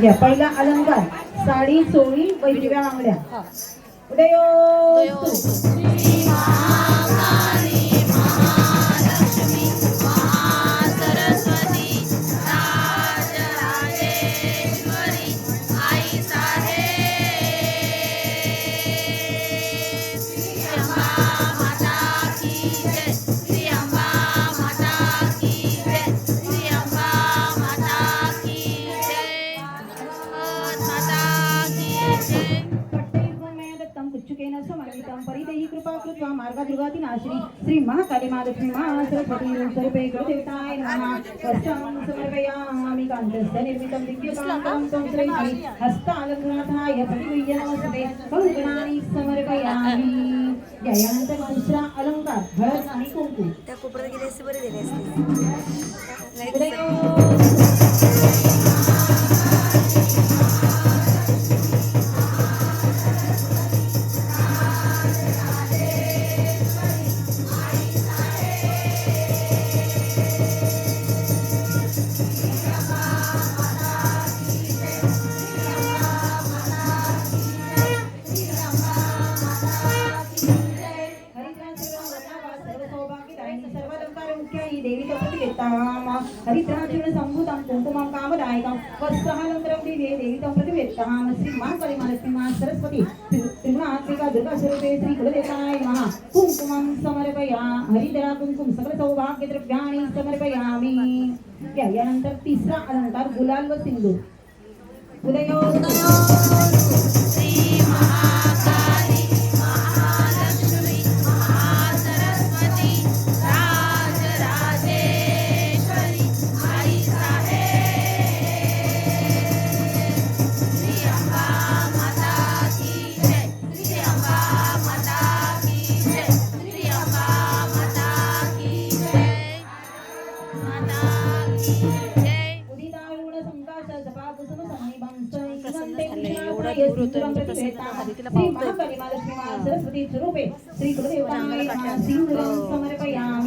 घ्या पहिला अलंकार साडी चोळी वैदिव्या बांगड्या हा. परिदेहि कृपा कृत्वा मार्गादुर्गाति श्री महाकाली महालक्ष्मी स्वरूपे नमः। वस्त्रं समर्पयामि कान्तस्य निर्मितं दिव्यकान्तं तं श्रीः हस्तालङ्कृताय प्रतिगृह्य नमस्ते समर्पयामि। दुसरा अलंकार हळद आणि कुंकू। त्या कोपऱ्यात गेले असते बरे दिले असते हरिद्राचूर्ण संभूतं कुङ्कुमं कामदायकं वस्त्रहालङ्करं दिवे देवितं प्रतिवेत्तां श्री महाकाली महालक्ष्मी महा सरस्वती त्रिगुणात्मिका दुर्गास्वरूपे श्री कुलदेवताय नमः कुङ्कुमं समर्पया हरिद्रा कुङ्कुम सकल सौभाग्यद्रव्याणि समर्पयामि या- यानंतर तिसरा अलंकार गुलाल व सिंदूर उदयो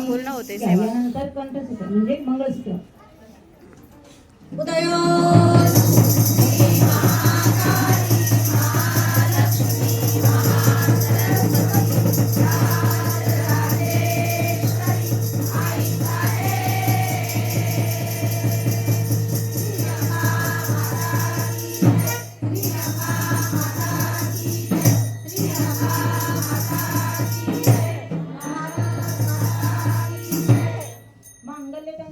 पूर्ण होते म्हणजे मंगळसूत्र. माङ्गल्यतं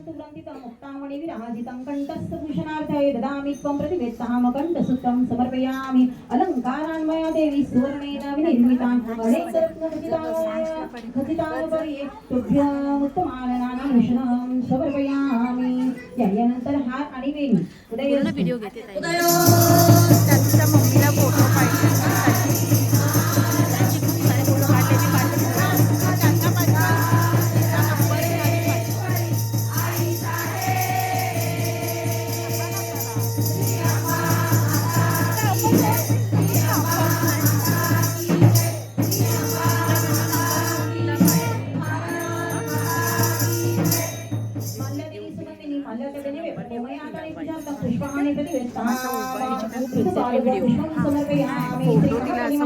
तु ग्रन्थितं मुक्तामणि विराजितं कण्ठस्थ भूषणार्थये ददामि त्वं प्रतिवेत्तां कण्ठसूत्रं समर्पयामि। अलङ्कारान् मया देवी सुवर्णेन विनिर्मितान् अनेकरत्नखचितान् खचितानुपर्ये तुभ्यमुत्तमाननानाभूषणं समर्पयामि। यानंतर हार आणि वेणी पूर्ण उदय व्हिडिओ घेते मम्मीला फोटो पाहिजे.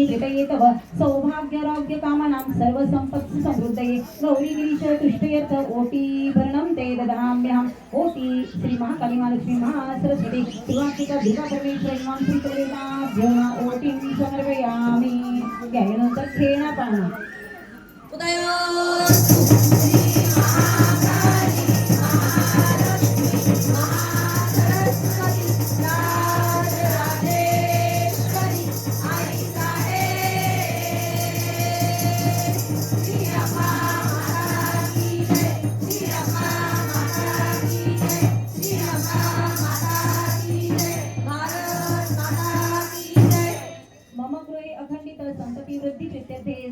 कुलदेवताय ददामि हृदये तव सौभाग्यराज्यकामनां सर्वसम्पत्सु समृद्धये गौरीगिरीश तुष्टयर्थ ओटी भरणं ते ददाम्यहम् ओटी श्री महाकाली महालक्ष्मी महासरस्वती शिवात्मिका दुर्गा परमेश्वरी मां पाणा कुलदेवताभ्यो अखंडित संतती वृद्धि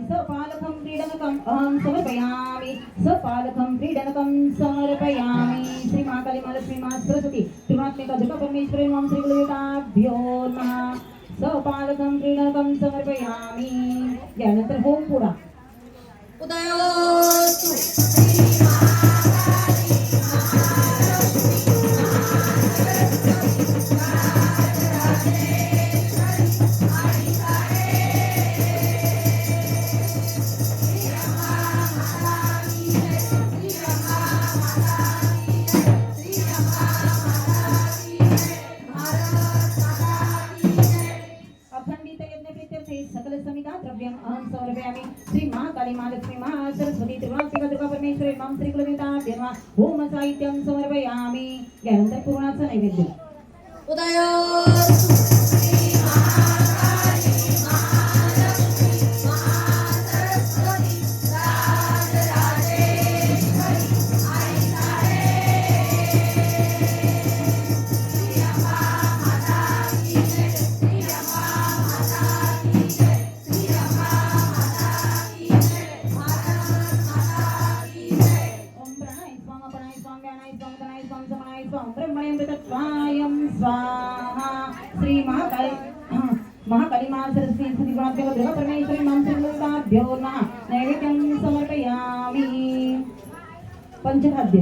स पालकं क्रीडनकं अहं समर्पयामि। सपालकं क्रीडनकं समर्पयामि। श्री महाकाली माता श्री सरस्वती त्रिगुणात्मिका जग परमेश्वरी मां श्री गुरुदेवताभ्यो नमः। सपालकं क्रीडनकं समर्पयामि। यानंतर होम पुरा। उदयोस्तु साहित्यं आम्ही यानंतर पूर्णाचा नैवेद्य. उदय महाकाली महाकाली महासरस्वती त्रिगुणात्मिका मां श्री नमः नैवेद्यं समर्पयामि। पंचखाद्य।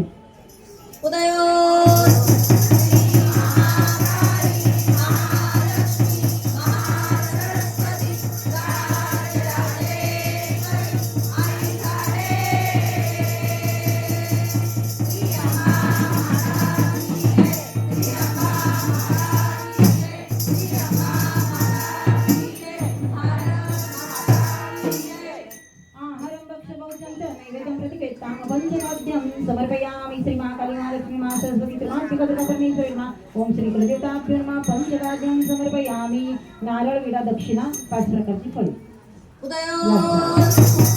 नैवेद्यं प्रतिपेत्तां पञ्चवाद्यं समर्पयामि श्री मा सरस्वती त्रिमात्मिका दुर्गा परमेश्वरी मा ओम श्री कुलदेवताभ्यो नमः। पञ्चवाद्यं समर्पयामि। नारळ विडा दक्षिणा पाच प्रकारची फळे उदयोस्तु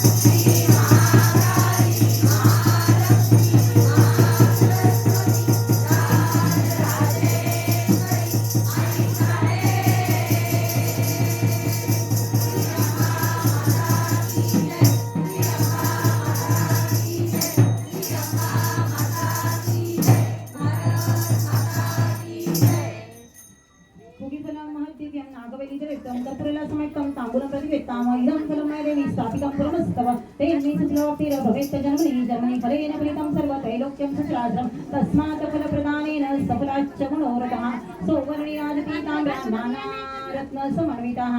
तेन्मे सुलोक्तिरभवेत् जन्मनि जन्मनि फलेन फलितं सर्वत्रैलोक्यं सचराचरं तस्मात् फलप्रदानेन सफलाच्च मनोरथः सौवर्णिराजपीतां ब्रह्माणारत्नसमन्वितः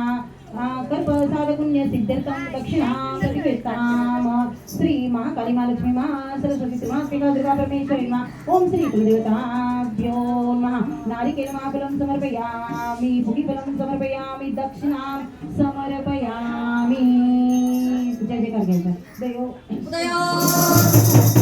कर्पसाधपुण्य सिद्ध्यर्थं दक्षिणां प्रतिवेत्ताम श्री महाकाली महालक्ष्मी मा सरस्वती त्रिमात्मिका दुर्गा परमेश्वरी मा ओम श्री कुलदेवताभ्यो नमः नारिकेलमाफलं समर्पयामि भुगिफलं समर्पयामि दक्षिणां समर्पयामि जय जयकार घ्यायचा देव उदयोस्तु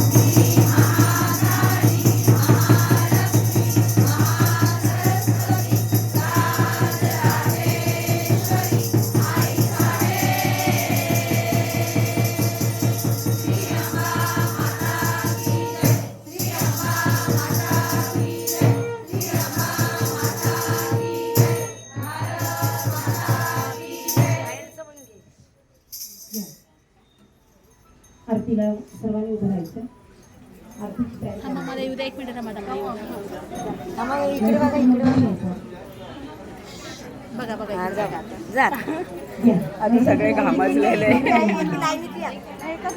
आरतीला सर्वांनी उभं राहायचं मला येऊ द्या एक मिनिट थांबा. इकडे बघा इकडे बघा बघा हा. जा. आधी सगळे घामजलेले एकच